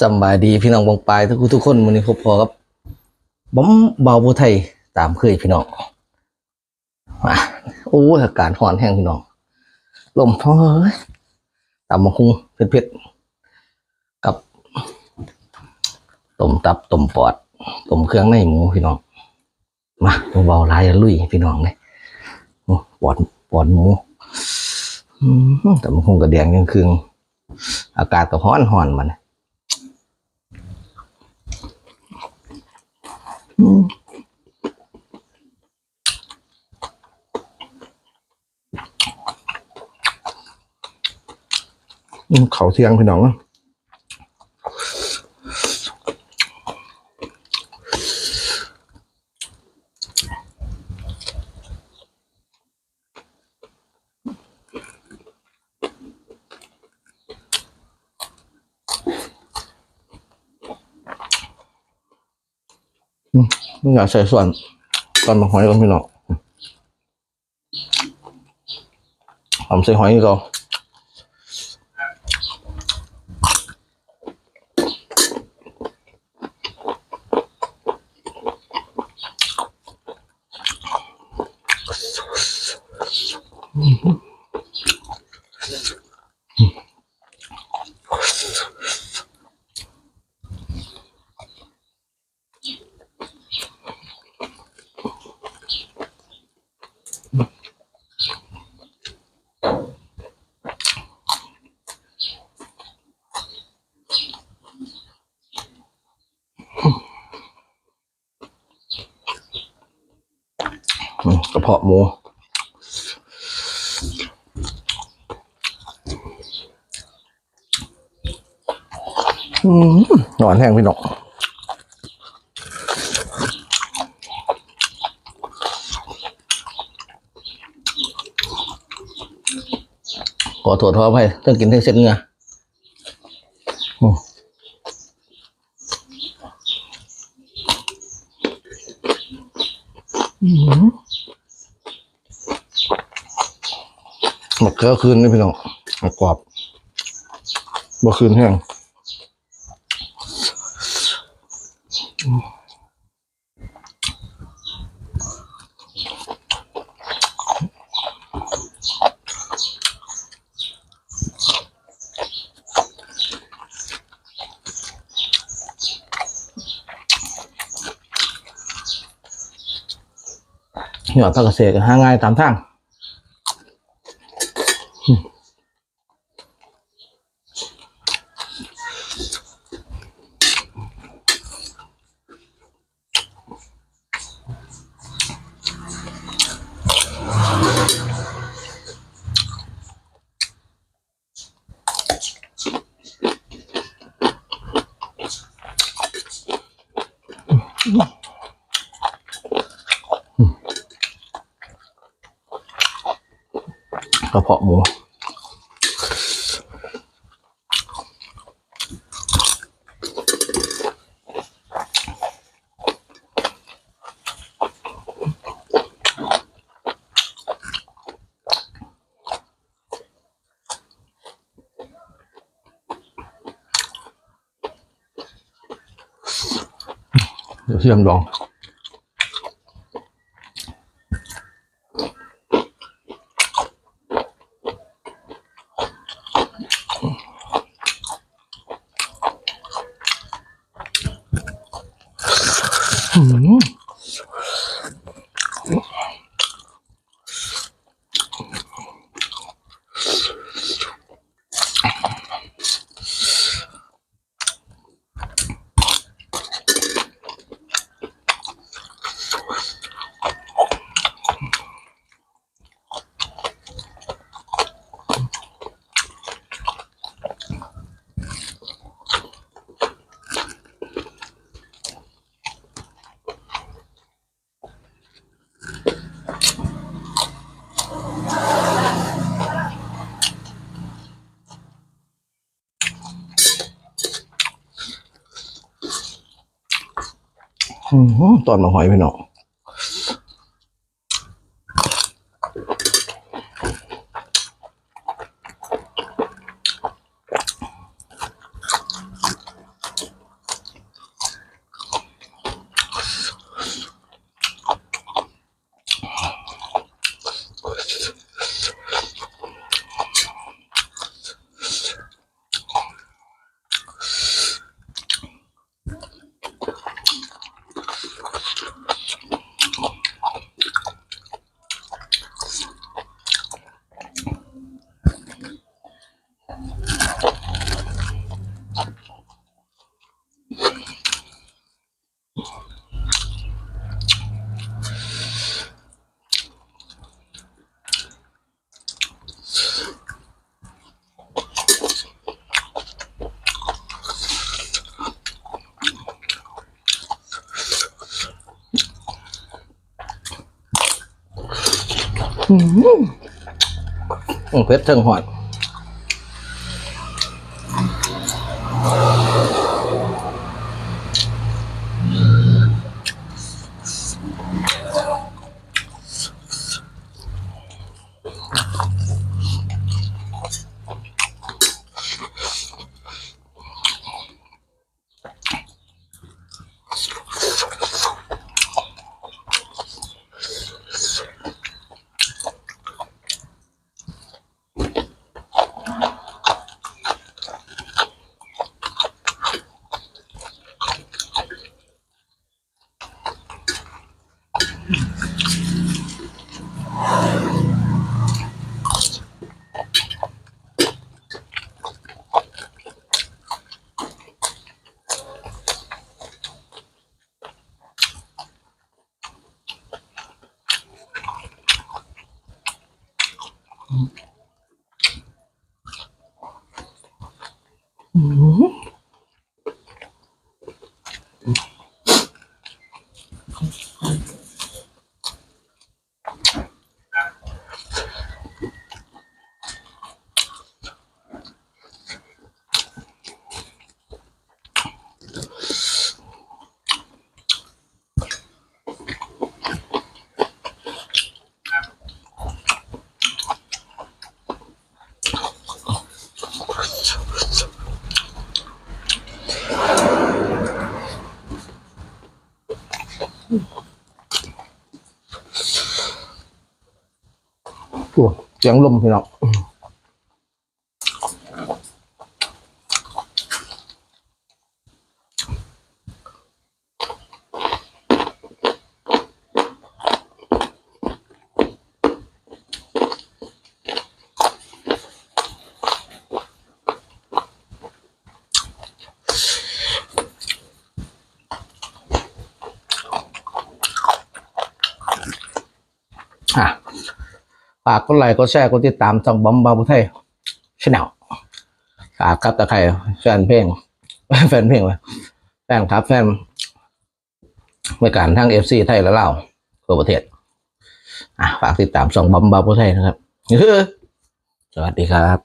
สบายดีพี่น้องบงปลายทุกทุกคนวันนี้พบพอครับบอมเบาบูไทยตามเคยพี่น้องมาโอ้อากาศร้อนแห้งพี่น้องลมเฮ้ยตำมะคุงเผ็ดๆกับต้มตับต้มปอดต้มเครื่องในหมูพี่น้องมาเบาๆลายลุยพี่น้องเลยปอดปอดหมูแต่มันคงกระเดียงยังคืงอากาศก็ร้อนหอนๆมัน อืม เขาเทียงพี่น้องอะ ไม่อยากใส่ส่วนตอนมาหอยกันพี่น้องผมใส่หอยก็อืม กระเพาะหมูอืมหนอนแห้งพี่น้องขอโทษขออภัยต้องกินทั้เส้นเนื้อมห มกเกลือคืนนี่พี่น้องหมกกรอบบ่คืนแห้งหยอดตะกะเสกหาง่ายตามทาง กระเพาะหมูเดี๋ยวเทียมดอง うん ตอนมาหอยพี่น้อง เผ็ดเทิงหอด Mm-hmm. โอ้เสียงลมพี่น้องอ่ะ ฝากกดไลค์กดแชร์กดติดตามช่องบอมบาบุไทยชแนลฝากครับตะไครแฟนเพลง แฟนเพลงเลยแฟนครับแฟนบริการทั้งเอฟซีไทยและลาวทั่วประเทศอะฝากติดตามช่องบอมบาบุไทยนะครับสวัสดีครับ